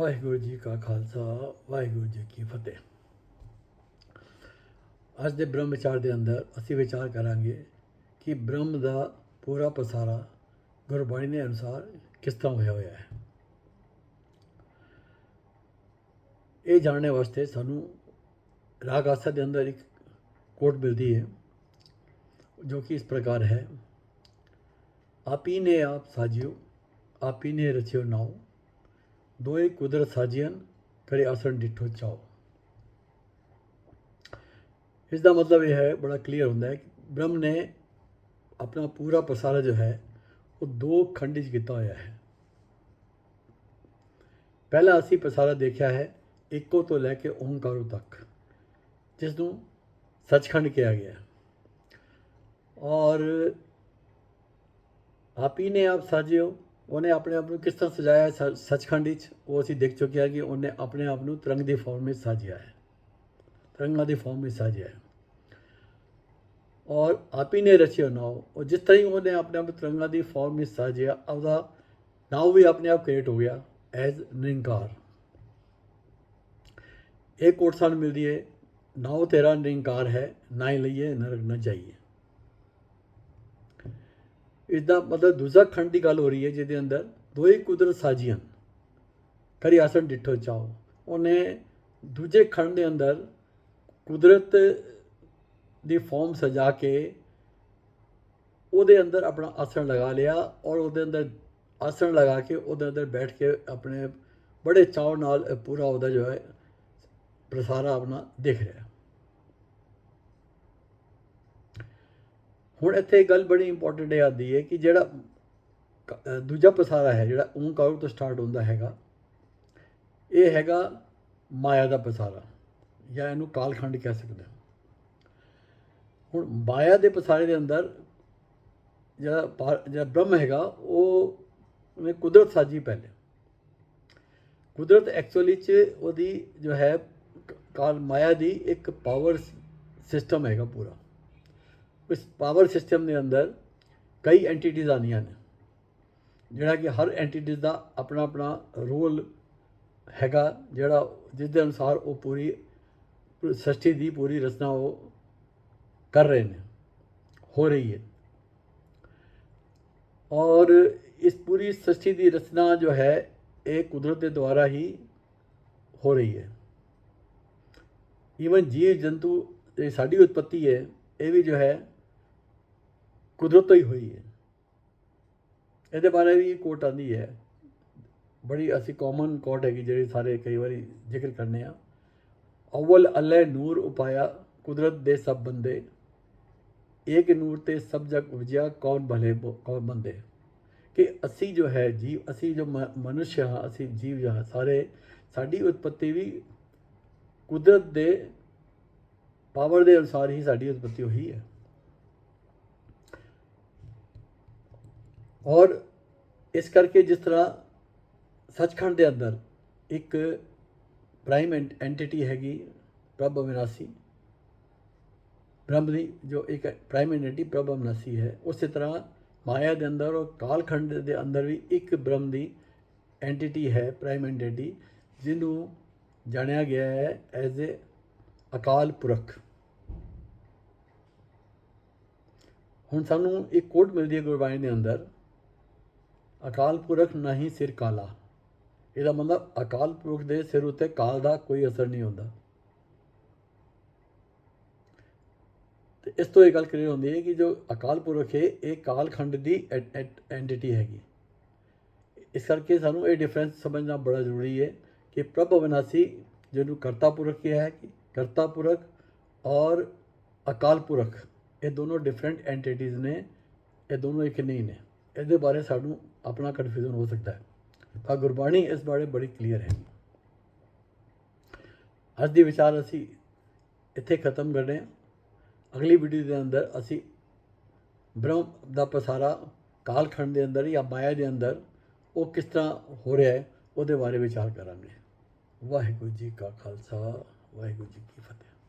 ਵਾਹਿਗੁਰੂ ਜੀ ਕਾ ਖਾਲਸਾ, ਵਾਹਿਗੁਰੂ ਜੀ ਕੀ ਫਤਿਹ। ਅੱਜ ਦੇ ਬ੍ਰਹਮ ਵਿਚਾਰ ਦੇ ਅੰਦਰ ਅਸੀਂ ਵਿਚਾਰ ਕਰਾਂਗੇ ਕਿ ਬ੍ਰਹਮ ਦਾ ਪੂਰਾ ਪਸਾਰਾ ਗੁਰਬਾਣੀ ਦੇ ਅਨੁਸਾਰ ਕਿਸ ਤਰ੍ਹਾਂ ਹੋਇਆ ਹੋਇਆ ਹੈ। ਇਹ ਜਾਣਨੇ ਵਾਸਤੇ ਸਾਨੂੰ ਰਾਗ ਆਸਾ ਦੇ ਅੰਦਰ ਇੱਕ ਕੋਟ ਮਿਲਦੀ ਹੈ, ਜੋ ਕਿ ਇਸ ਪ੍ਰਕਾਰ ਹੈ, ਆਪੀ ਨੇ ਆਪ ਸਾਜਿਓ, ਆਪੀ ਨੇ ਰਚਿਓ ਨਾਉ ਦੋਏ ਕੁਦਰਤ ਸਾਜੀਆਂ ਕਰੇ ਆਸਣ ਡਿਠੋ ਚਾਓ। ਇਸ ਦਾ ਮਤਲਬ ਇਹ ਹੈ, ਬੜਾ ਕਲੀਅਰ ਹੁੰਦਾ ਹੈ ਕਿ ਬ੍ਰਹਮ ਨੇ ਆਪਣਾ ਪੂਰਾ ਪਸਾਰਾ ਜੋ ਹੈ, ਉਹ ਦੋ ਖੰਡ ਵਿੱਚ ਕੀਤਾ ਹੋਇਆ ਹੈ। ਪਹਿਲਾ ਅਸੀਂ ਪਸਾਰਾ ਦੇਖਿਆ ਹੈ, ਇੱਕੋ ਤੋਂ ਲੈ ਕੇ ਓੰਕਾਰੋ ਤੱਕ, ਜਿਸ ਨੂੰ ਸੱਚਖੰਡ ਕਿਹਾ ਗਿਆ ਔਰ ਆਪ ਹੀ ਨੇ ਆਪ ਸਾਜਿਓ ਉਹਨੇ ਆਪਣੇ ਆਪ ਨੂੰ ਕਿਸ ਤਰ੍ਹਾਂ ਸਜਾਇਆ ਹੈ? ਸ- ਸੱਚਖੰਡ ਵਿੱਚ ਉਹ ਅਸੀਂ ਦੇਖ ਚੁੱਕੇ ਹਾਂ ਕਿ ਉਹਨੇ ਆਪਣੇ ਆਪ ਨੂੰ ਤਰੰਗ ਦੀ ਫਾਰਮ ਵਿੱਚ ਸਾਜਿਆ ਹੈ। ਤਰੰਗਾਂ ਦੀ ਫਾਰਮ ਵਿੱਚ ਸਾਜਿਆ ਹੈ। ਔਰ ਆਪ ਹੀ ਨੇ ਰਚਿਆ ਨਾਉ ਉਹ ਜਿਸ ਤਰ੍ਹਾਂ ਹੀ ਉਹਨੇ ਆਪਣੇ ਆਪ ਨੂੰ ਤਰੰਗਾਂ ਦੀ ਫਾਰਮ ਵਿੱਚ ਸਾਜਿਆ ਉਹਦਾ ਨਾਉ ਵੀ ਆਪਣੇ ਆਪ ਕ੍ਰੀਏਟ ਹੋ ਗਿਆ ਐਜ਼ ਨਿਰੰਕਾਰ। ਇਹ ਕੋਟ ਸਾਨੂੰ ਮਿਲਦੀ ਹੈ। ਨਾਉ ਤੇਰਾ ਨਿਰੰਕਾਰ ਹੈ, ਨਾ ਹੀ ਲਈਏ ਨਰਕ ਨਾ ਜਾਈਏ। ਇਸ ਦਾ ਮਤਲਬ ਦੂਜਾ ਖੰਡ ਦੀ ਗੱਲ ਹੋ ਰਹੀ ਹੈ ਜਿਹਦੇ ਅੰਦਰ ਦੋਏ ਕੁਦਰਤ ਸਾਜੀਆਂ ਕਰੀ ਆਸਣ ਡਿੱਠੋ ਚਾਓ ਉਹਨੇ ਦੂਜੇ ਖੰਡ ਦੇ ਅੰਦਰ ਕੁਦਰਤ ਦੀ ਫਾਰਮ ਸਜਾ ਕੇ ਉਹਦੇ ਅੰਦਰ ਆਪਣਾ ਆਸਣ ਲਗਾ ਲਿਆ ਔਰ ਉਹਦੇ ਅੰਦਰ ਆਸਣ ਲਗਾ ਕੇ ਉਹਦੇ ਅੰਦਰ ਬੈਠ ਕੇ ਆਪਣੇ ਬੜੇ ਚਾਅ ਨਾਲ ਪੂਰਾ ਉਹਦਾ ਜੋ ਹੈ, ਪ੍ਰਸਾਰਾ ਆਪਣਾ ਦੇਖ ਰਿਹਾ। ਹੁਣ ਇੱਥੇ ਇੱਕ ਗੱਲ ਬੜੀ ਇੰਪੋਰਟੈਂਟ ਇਹ ਆਦੀ ਹੈ ਕਿ ਜਿਹੜਾ ਕ- ਦੂਜਾ ਪਸਾਰਾ ਹੈ ਜਿਹੜਾ ਓੰਕਾਰ ਤੋਂ ਸਟਾਰਟ ਹੁੰਦਾ ਹੈਗਾ, ਇਹ ਹੈਗਾ ਮਾਇਆ ਦਾ ਪਸਾਰਾ ਜਾਂ ਇਹਨੂੰ ਕਾਲਖੰਡ ਕਹਿ ਸਕਦੇ ਹਾਂ। ਹੁਣ ਮਾਇਆ ਦੇ ਪਸਾਰੇ ਦੇ ਅੰਦਰ ਜਿਹੜਾ ਜਿਹੜਾ ਬ੍ਰਹਮ ਹੈਗਾ, ਉਹ ਉਹਨੇ ਕੁਦਰਤ ਸਾਜੀ ਪਹਿਲੇ। ਕੁਦਰਤ ਐਕਚੁਅਲੀ ਚ ਉਹਦੀ ਜੋ ਹੈ ਕ- ਕਾਲ, ਮਾਇਆ ਦੀ ਇੱਕ ਪਾਵਰ ਸਿਸਟਮ ਹੈਗਾ ਪੂਰਾ। ਇਸ ਪਾਵਰ ਸਿਸਟਮ ਦੇ ਅੰਦਰ ਕਈ ਐਂਟੀਟੀਜ਼ ਆਉਂਦੀਆਂ ਨੇ ਜਿਹੜਾ ਕਿ ਹਰ ਐਂਟੀਟੀ ਦਾ ਆਪਣਾ ਆਪਣਾ ਰੋਲ ਹੈਗਾ, ਜਿਹੜਾ ਜਿਸ ਦੇ ਅਨੁਸਾਰ ਉਹ ਪੂਰੀ ਸ੍ਰਿਸ਼ਟੀ ਦੀ ਪੂਰੀ ਰਚਨਾ ਉਹ ਕਰ ਰਹੇ ਨੇ, ਹੋ ਰਹੀ ਹੈ। ਔਰ ਇਸ ਪੂਰੀ ਸ੍ਰਿਸ਼ਟੀ ਦੀ ਰਚਨਾ ਜੋ ਹੈ, ਇਹ ਕੁਦਰਤ ਦੇ ਦੁਆਰਾ ਹੀ ਹੋ ਰਹੀ ਹੈ। ਈਵਨ ਜੀਵ ਜੰਤੂ ਇਹ ਸਾਡੀ ਉਤਪਤੀ ਹੈ, ਇਹ ਵੀ ਜੋ ਹੈ ਕੁਦਰਤ ਤੋਂ ਹੀ ਹੋਈ ਹੈ। ਇਹਦੇ ਬਾਰੇ ਵੀ ਕੋਟ ਆਂਦੀ ਹੈ। ਬੜੀ ਅਸੀਂ ਕਾਮਨ ਕੋਟ ਹੈਗੀ ਜਿਹੜੀ ਸਾਰੇ ਕਈ ਵਾਰੀ ਜ਼ਿਕਰ ਕਰਨੇ ਆ। ਅਵਲ ਅੱਲੇ ਨੂਰ ਉਪਾਇਆ ਕੁਦਰਤ ਦੇ ਸਭ ਬੰਦੇ। ਏਕ ਨੂਰ ਤੇ ਸਭ ਜਗ ਉਪਜਿਆ ਕੌਣ ਭਲੇ ਕੌਣ ਬੰਦੇ ਕਿ ਅਸੀਂ ਜੋ ਹੈ ਜੀਵ, ਅਸੀਂ ਜੋ ਮ- ਹਾਂ, ਅਸੀਂ ਜੀਵ ਜੋ ਸਾਰੇ ਸਾਡੀ ਉਤਪਤੀ ਵੀ ਕੁਦਰਤ ਦੇ ਪਾਵਰ ਦੇ ਅਨੁਸਾਰ ਹੀ ਸਾਡੀ ਉਤਪਤੀ ਹੋਈ ਹੈ। ਔਰ ਇਸ ਕਰਕੇ ਜਿਸ ਤਰ੍ਹਾਂ ਸੱਚਖੰਡ ਦੇ ਅੰਦਰ ਇੱਕ ਪ੍ਰਾਈਮ ਐਂਟੀਟੀ ਹੈਗੀ ਪ੍ਰਭ ਅਵਿਨਾਸੀ ਬ੍ਰਹਮ ਦੀ ਜੋ ਇੱਕ ਪ੍ਰਾਈਮ ਐਂਟੀਟੀ ਪ੍ਰਭ ਅਵਿਨਾਸੀ ਹੈ, ਉਸੇ ਤਰ੍ਹਾਂ ਮਾਇਆ ਦੇ ਅੰਦਰ ਔਰ ਕਾਲਖੰਡ ਦੇ ਅੰਦਰ ਵੀ ਇੱਕ ਬ੍ਰਹਮ ਦੀ ਐਂਟੀਟੀ ਹੈ ਪ੍ਰਾਈਮ ਐਂਟੀਟੀ ਜਿਹਨੂੰ ਜਾਣਿਆ ਗਿਆ ਹੈ ਐਜ਼ ਅ ਅਕਾਲ ਪੁਰਖ। ਹੁਣ ਸਾਨੂੰ ਇੱਕ ਕੋਟ ਮਿਲਦੀ ਹੈ ਗੁਰਬਾਣੀ ਦੇ ਅੰਦਰ ਅਕਾਲ ਪੁਰਖ ਨਹੀਂ ਸਿਰ ਕਾਲਾ। ਇਹਦਾ ਮਤਲਬ ਅਕਾਲ ਪੁਰਖ ਦੇ ਸਿਰ ਉੱਤੇ ਕਾਲ ਦਾ ਕੋਈ ਅਸਰ ਨਹੀਂ ਹੁੰਦਾ। ਤੇ ਇਸ ਤੋਂ ਇਹ ਗੱਲ ਕਲੀਅਰ ਹੁੰਦੀ ਹੈ ਕਿ ਜੋ ਅਕਾਲ ਪੁਰਖ ਹੈ, ਇਹ ਕਾਲਖੰਡ ਦੀ ਐਂਟੀਟੀ ਹੈਗੀ ਇਸ ਕਰਕੇ ਸਾਨੂੰ ਇਹ ਡਿਫਰੈਂਸ ਸਮਝਣਾ ਬੜਾ ਜ਼ਰੂਰੀ ਹੈ ਕਿ ਪ੍ਰਭ ਅਵਿਨਾਸੀ ਜਿਹਨੂੰ ਕਰਤਾ ਪੁਰਖ ਕਿਹਾ ਹੈ ਕਿ ਕਰਤਾ ਪੁਰਖ ਔਰ ਅਕਾਲ ਪੁਰਖ, ਇਹ ਦੋਨੋਂ ਡਿਫਰੈਂਟ ਐਂਟੀਟੀਜ਼ ਨੇ, ਇਹ ਦੋਨੋਂ ਇੱਕ ਨਹੀਂ ਨੇ। ਇਹਦੇ ਬਾਰੇ ਸਾਨੂੰ ਆਪਣਾ ਕਨਫਿਊਜ਼ਨ ਹੋ ਸਕਦਾ ਹੈ। ਪਰ ਗੁਰਬਾਣੀ ਇਸ ਬਾਰੇ ਬੜੀ ਕਲੀਅਰ ਹੈ। ਅੱਜ ਦੀ ਵਿਚਾਰ ਅਸੀਂ ਇੱਥੇ ਖਤਮ ਕਰਦੇ ਹਾਂ। ਅਗਲੀ ਵੀਡੀਓ ਦੇ ਅੰਦਰ ਅਸੀਂ ਬ੍ਰਹਮ ਦਾ ਪਸਾਰਾ ਕਾਲਖੰਡ ਦੇ ਅੰਦਰ ਜਾਂ ਮਾਇਆ ਦੇ ਅੰਦਰ ਉਹ ਕਿਸ ਤਰ੍ਹਾਂ ਹੋ ਰਿਹਾ ਹੈ, ਉਹਦੇ ਬਾਰੇ ਵਿਚਾਰ ਕਰਾਂਗੇ। ਵਾਹਿਗੁਰੂ ਜੀ ਕਾ ਖਾਲਸਾ, ਵਾਹਿਗੁਰੂ ਜੀ ਕੀ ਫਤਿਹ।